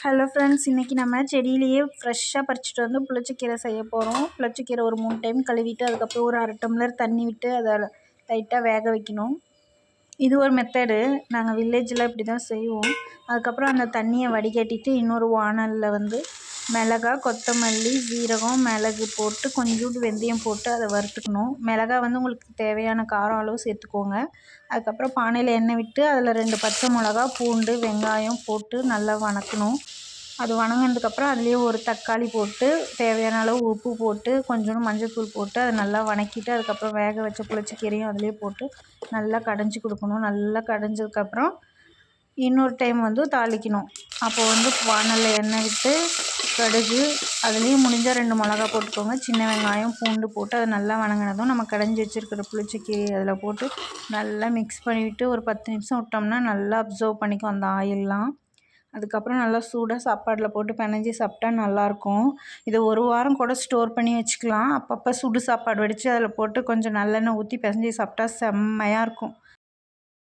Hello friends இன்றைக்கி நம்ம செடியிலேயே ஃப்ரெஷ்ஷாக பறிச்சுட்டு வந்து புளிச்சக்கீரை செய்ய போகிறோம் புளிச்சக்கீரை ஒரு மூணு டைம் கழுவிட்டு அதுக்கப்புறம் ஒரு அரை டம்ளர் தண்ணி விட்டு அதை லைட்டாக வேக வைக்கணும். இது ஒரு மெத்தடு நாங்கள் வில்லேஜில் இப்படி தான் செய்வோம். அதுக்கப்புறம் அந்த தண்ணியை வடிகட்டிட்டு இன்னொரு வானலில் வந்து மிளகா கொத்தமல்லி சீரகம் மிளகு போட்டு கொஞ்சோண்டு வெந்தயம் போட்டு அதை வறுத்துக்கணும். மிளகா வந்து உங்களுக்கு தேவையான காரம் அளவு சேர்த்துக்கோங்க. அதுக்கப்புறம் பானையில் எண்ணெய் விட்டு அதில் ரெண்டு பச்சை மிளகா பூண்டு வெங்காயம் போட்டு நல்லா வணக்கணும். அது வணங்கினதுக்கப்புறம் அதுலேயே ஒரு தக்காளி போட்டு தேவையான அளவு உப்பு போட்டு கொஞ்சோண்டு மஞ்சள்தூள் போட்டு அதை நல்லா வணக்கிட்டு அதுக்கப்புறம் வேக வச்ச புளிச்சக்கீரையும் அதிலே போட்டு நல்லா கடைஞ்சி கொடுக்கணும். நல்லா கடைஞ்சதுக்கப்புறம் இன்னொரு டைம் வந்து தாளிக்கணும். அப்போ வந்து வானலில் எண்ணெய் விட்டு கடுகு அதுலேயும் முடிஞ்சால் ரெண்டு மிளகா போட்டுக்கோங்க. சின்ன வெங்காயம் பூண்டு போட்டு அதை நல்லா வணங்கினதும் நம்ம கடைஞ்சி வச்சுருக்கிற புளிச்சக்கீரை அதில் போட்டு நல்லா மிக்ஸ் பண்ணிவிட்டு ஒரு பத்து நிமிஷம் விட்டோம்னா நல்லா அப்சர்வ் பண்ணிக்கும் அந்த ஆயிலெலாம் அதுக்கப்புறம் நல்லா சூடாக சாப்பாடில் போட்டு பிணைஞ்சி சாப்பிட்டா நல்லாயிருக்கும் இதை ஒரு வாரம் கூட ஸ்டோர் பண்ணி வச்சுக்கலாம். அப்பப்போ சுடு சாப்பாடு வடித்து அதில் போட்டு கொஞ்சம் நல்லெண்ணெய் ஊற்றி பிசைஞ்சி சாப்பிட்டா செம்மையாக இருக்கும்.